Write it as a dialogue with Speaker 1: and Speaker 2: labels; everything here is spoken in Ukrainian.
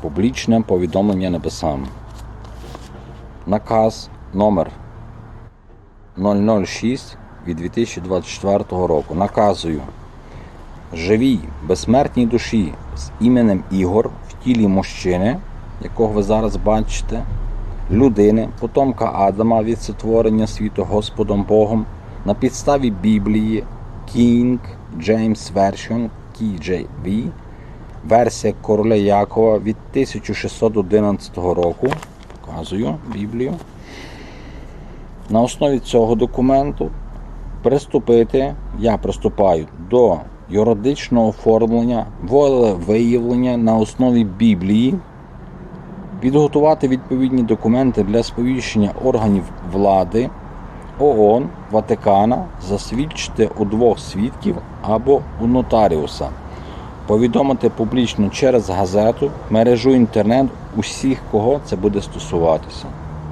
Speaker 1: Публічне повідомлення небесам. Наказ номер 006 від 2024 року. Наказую живій безсмертній душі з іменем Ігор в тілі мужчини, якого ви зараз бачите, людини, потомка Адама від сотворення світу Господом Богом на підставі Біблії King James Version KJV, версія короля Якова від 1611 року. Показую Біблію. На основі цього документу приступити, я приступаю до юридичного оформлення, волевиявлення на основі Біблії, підготувати відповідні документи для сповіщення органів влади, ООН, Ватикана, засвідчити у двох свідків або у нотаріуса, повідомити публічно через газету, мережу інтернет усіх, кого це буде стосуватися.